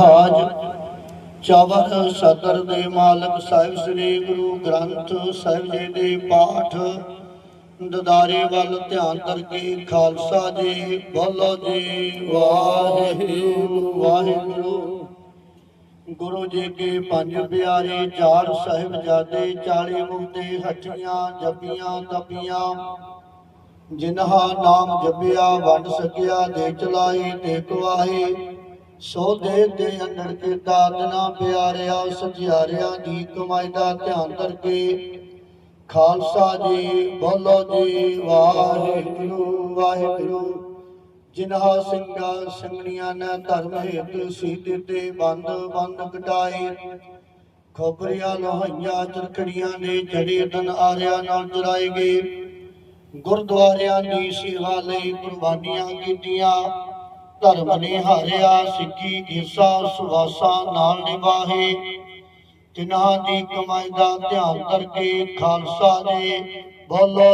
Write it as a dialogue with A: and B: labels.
A: ਹਾਜ ਚਵਰ ਸਦਰ ਦੇ ਮਾਲਕ ਸਾਹਿਬ ਸ੍ਰੀ ਗੁਰੂ ਗ੍ਰੰਥ ਸਾਹਿਬ ਜੀ ਦੇ ਪਾਠ ਦਦਾਰੇ ਵੱਲ ਧਿਆਨ ਕਰਕੇ ਖਾਲਸਾ ਜੀ, ਬੋਲੋ ਜੀ, ਵਾਹਿਗੁਰੂ ਵਾਹਿਗੁਰੂ। ਗੁਰੂ ਜੀ ਕੇ ਪੰਜ ਪਿਆਰੇ ਚਾਰ ਸਾਹਿਬਜ਼ਾਦੇ 40 ਮੁਕਤੇ ਹੱਟੀਆਂ ਜਪੀਆਂ, ਤਪੀਆਂ, ਜਿਨ੍ਹਾਂ ਨਾਮ ਜਪਿਆ, ਵੰਡ ਸਕਿਆ ਦੇ ਚਲਾਈ ਤੇ ਕਵਾਹੇ ਸੋ ਤੇ ਅੰਦਰ ਕੇ ਦਾਦਨਾ ਪਿਆਰਿਆ ਸਜਿਆਰਿਆਂ ਦੀ ਕਮਾਈ ਦਾ ਧਿਆਨ ਕਰਕੇ। ਖਾਲਸਾ ਜੀ, ਬੋਲੋ ਜੀ, ਵਾਹਿਗੁਰੂ ਵਾਹਿਗੁਰੂ। ਜਿਨ੍ਹਾਂ ਸਿੰਘਾਂ ਸੰਗਣੀਆਂ ਨੇ ਧਰਮ ਹੇਤੁ ਸੀਤੇ ਤੇ ਬੰਦ ਬੰਦ ਕਟਾਏ। ਖੋਪਰੀਆਂ, ਲੋਹੀਆਂ, ਚਰਖੜੀਆਂ ਨੇ ਜੜੇ ਤਨ ਆਰਿਆਂ ਨਾਲ ਜੁਰਾਏ ਗਏ। ਗੁਰਦੁਆਰਿਆਂ ਦੀ ਸੇਵਾ ਲਈ ਕੁਰਬਾਨੀਆਂ ਕੀਤੀਆਂ। ਧਰਮ ਨਿਹਾਰਿਆ ਸਿੱਖੀ ਈਸਾ ਸੁਵਾਸਾ ਨਾਲ ਨਿਭਾਹੇ। ਤਿਨਾਂ ਦੀ ਕਮਾਈ ਦਾ ਧਿਆਨ ਕਰਕੇ ਖਾਲਸਾ ਜੀ ਬੋਲੋ